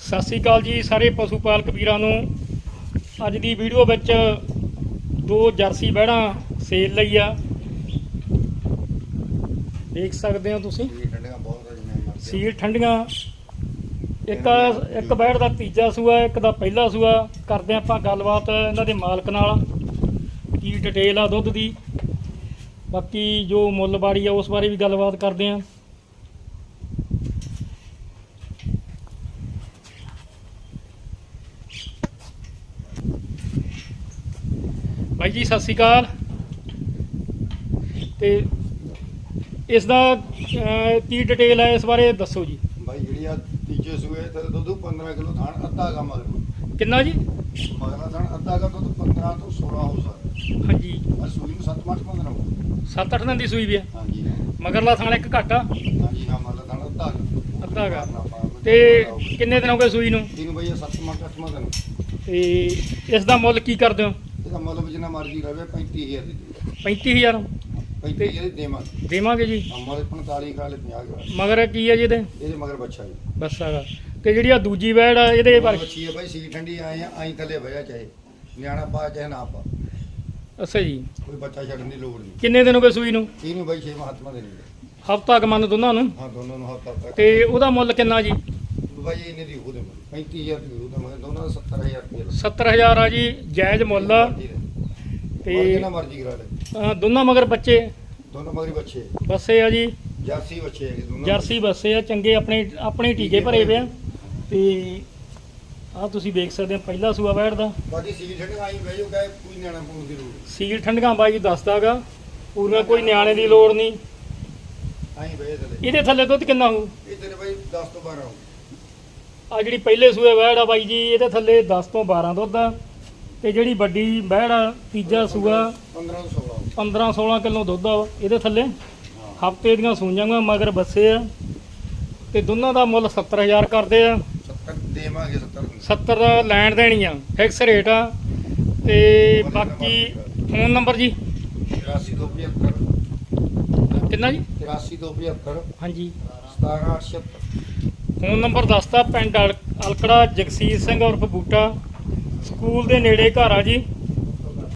ਸਤਿ ਸ੍ਰੀ ਅਕਾਲ ਜੀ ਸਾਰੇ ਪਸ਼ੂ ਪਾਲਕ ਵੀਰਾਂ ਨੂੰ। ਅੱਜ ਦੀ ਵੀਡੀਓ ਵਿੱਚ ਦੋ ਜਰਸੀ ਬੈੜਾਂ ਸੇਲ ਲਈ ਆ। ਦੇਖ ਸਕਦੇ ਹੋ ਤੁਸੀਂ? ਸੀਲ ਠੰਡੀਆਂ ਇੱਕ ਇੱਕ ਬੈੜ ਦਾ ਤੀਜਾ ਸੂਆ ਇੱਕ ਦਾ ਪਹਿਲਾ ਸੂਆ। ਕਰਦੇ ਆਪਾਂ ਗੱਲਬਾਤ ਇਹਨਾਂ ਦੇ ਮਾਲਕ ਨਾਲ। ਕੀ ਡਿਟੇਲ ਆ ਦੁੱਧ ਦੀ। ਬਾਕੀ ਜੋ ਮੁੱਲ ਬਾੜੀ ਆ ਉਸ ਬਾਰੇ ਵੀ ਗੱਲਬਾਤ ਕਰਦੇ ਆ। ਬਾਈ ਜੀ ਸਤਿ ਸ਼੍ਰੀ ਅਕਾਲ। ਤੇ ਇਸ ਦਾ ਕੀ ਡਿਟੇਲ ਹੈ ਇਸ ਬਾਰੇ ਦੱਸੋ ਜੀ। ਭਾਈ ਜਿਹੜੀ ਆ ਤੀਜੇ ਸੂਏ ਤੇ ਦੁੱਧ 15 ਕਿਲੋ ਥਾਣ ਅੱਧਾ ਗਾ ਮਗਰ ਕਿੰਨਾ ਜੀ? ਮਗਲਾ ਥਾਣ ਅੱਧਾ ਗਾ ਦੁੱਧ 15 ਤੋਂ 16 ਹੋ ਸਕਦਾ। ਹਾਂਜੀ। ਆ ਸੂਈ ਨੂੰ 7 ਮੱਠ 15 ਹੋ 7-8 ਦਿਨ ਦੀ ਸੂਈ ਵੀ ਆ ਹਾਂਜੀ। ਮਗਰਲਾ ਥਾਣਾ ਇੱਕ ਘੱਟ ਆ। ਹਾਂਜੀ ਹਾਂ ਮਗਲਾ ਥਾਣ ਅੱਧਾ ਗਾ ਅੱਧਾ ਗਾ। ਤੇ ਕਿੰਨੇ ਦਿਨ ਹੋ ਗਏ ਸੂਈ ਨੂੰ? ਇਹਨੂੰ ਭਈਆ 7 ਮੱਠ 8 ਮੱਠ ਦਿਨ। ਤੇ ਇਸ ਦਾ ਮੁੱਲ ਕੀ ਕਰਦੇ ਹੋ? ਇਹਦਾ ਮੁੱਲ ਵੀ ਜਿੰਨਾ ਮਰਜ਼ੀ ਰਵੇ 35000 ਦੀ ਦੇ 35000 35000 ਦੀ ਦੇਵਾਂਗੇ। ਦੇਵਾਂਗੇ ਜੀ। ਅਮਲ 45 ਕਾਲੇ 50 ਗਾ ਮਗਰ ਕੀ ਹੈ ਜੀ ਇਹਦੇ? ਇਹਦੇ ਮਗਰ ਬੱਚਾ ਜੀ। ਬਸ ਹੈਗਾ ਤੇ ਜਿਹੜੀ ਆ ਦੂਜੀ ਵੈੜ ਆ ਇਹਦੇ ਬਾਰੇ ਬੱਚੀ ਹੈ ਭਾਈ ਸੀ ਠੰਡੀ ਆਏ ਆ ਆਈ ਥੱਲੇ ਭਇਆ ਚਾਹੇ। ਨਿਆਣਾ ਪਾ ਚਾਹੇ ਨਾ ਪਾ। ਅੱਛਾ ਜੀ। ਕੋਈ ਬੱਚਾ ਛੱਡਣ ਦੀ ਲੋੜ ਨਹੀਂ। ਕਿੰਨੇ ਦਿਨ ਹੋ ਗਏ ਸੂਈ ਨੂੰ? ਇਹਨੂੰ ਬਾਈ ਛੇ ਮਹਾਤਮਾ ਦੇ ਨੇ ਹਫਤਾ ਕ ਮੰਨ ਦੋਨਾਂ ਨੂੰ? ਹਾਂ ਦੋਨੋਂ ਨੂੰ ਹੱਥ ਤੱਕ ਤੇ ਉਹਦਾ ਮੁੱਲ ਕਿੰਨਾ ਜੀ? ਬਾਈ ਇਹਨੇ ਦੀ ਉਹਦੇ ਮੁੱਲ 35000 ਦੀ ਉਹਦਾ ਮੈਂ ਦੋਨਾਂ ਦਾ 70000 ਰੁਪਏ 70000 ਆ ਜੀ ਜਾਇਜ਼ ਮੁੱਲ ਤੇ ਜਿੰਨਾ ਮਰਜ਼ੀ ਕਰਾ ਲੈ। ਅਹ, ਦੋਨਾਂ ਮਗਰ ਬੱਚੇ? ਦੋਨੋਂ ਮਗਰੀ ਬੱਚੇ। ਬੱਸੇ ਆ ਜੀ। ਜਰਸੀ ਬੱਚੇ ਹੈਗੇ ਦੋਨੋਂ ਜਰਸੀ ਬੱਸੇ ਆ ਚੰਗੇ ਆਪਣੇ ਆਪਣੇ ਟੀਕੇ ਭਰੇ ਪਏ ਆ। ਤੇ ਆ ਤੁਸੀਂ ਵੇਖ ਸਕਦੇ ਆ ਪਹਿਲਾ ਸੂਆ ਵੈੜ ਦਾ। ਬਾਦੀ ਸੀ ਠੰਡੇ ਆਈ ਬਹਿ ਜਾਓ ਕਹੇ ਕੋਈ ਨਿਆਣਾ ਪਾਉਣ ਦੀ ਲੋੜ ਸੀਲ ਠੰਡੀਆਂ ਬਾਈ ਦੱਸਦਾਗਾ ਪੂਰੀਆਂ ਕੋਈ ਨਿਆਣੇ ਦੀ ਲੋੜ ਨਹੀਂ। ਆਈ ਬਹਿ ਥੱਲੇ। ਇਹਦੇ ਥੱਲੇ ਦੁੱਧ ਕਿੰਨਾ ਹੋਊ? ਇਹ ਤੇਰੇ ਬਾਈ 10 ਤੋਂ 12 ਹੋ ਆ ਜਿਹੜੀ ਪਹਿਲੇ ਸੂਏ ਵੈੜ ਆ ਬਾਈ ਜੀ ਇਹਦੇ ਥੱਲੇ 10 ਤੋਂ 12 ਦੁੱਧ ਆ। ਤੇ ਜਿਹੜੀ ਵੱਡੀ ਵੈੜ ਆ ਤੀਜਾ ਸੂਆ 15 ਤੋਂ 16 ਹੋ 15 16 ਕਿਲੋ ਦੁੱਧ ਆ ਇਹਦੇ ਥੱਲੇ ਹਫ਼ਤੇ ਦੀਆਂ ਸੂਈਆਂ ਮਗਰ ਬੱਸੇ ਆ। ਤੇ ਦੋਨਾਂ ਦਾ ਮੁੱਲ 70000 ਕਰਦੇ ਆ। 70 ਦੇਵਾਂਗੇ 70 ਨੂੰ 70 ਲੈਣ ਦੇਣੀ ਆ ਫਿਕਸ ਰੇਟ ਆ। ਤੇ ਬਾਕੀ ਫੋਨ ਨੰਬਰ ਜੀ? 8275 ਕਿੰਨਾ ਜੀ? 8275 ਹਾਂਜੀ। 17876 ਫੋਨ ਨੰਬਰ ਦੱਸਤਾ, ਪਿੰਡ ਅਲ- ਅਲਕੜਾ ਜਗਸੀਰ ਸਿੰਘ ਉਰਫ ਬੂਟਾ। ਸਕੂਲ ਦੇ ਨੇੜੇ ਘਰ ਆ ਜੀ।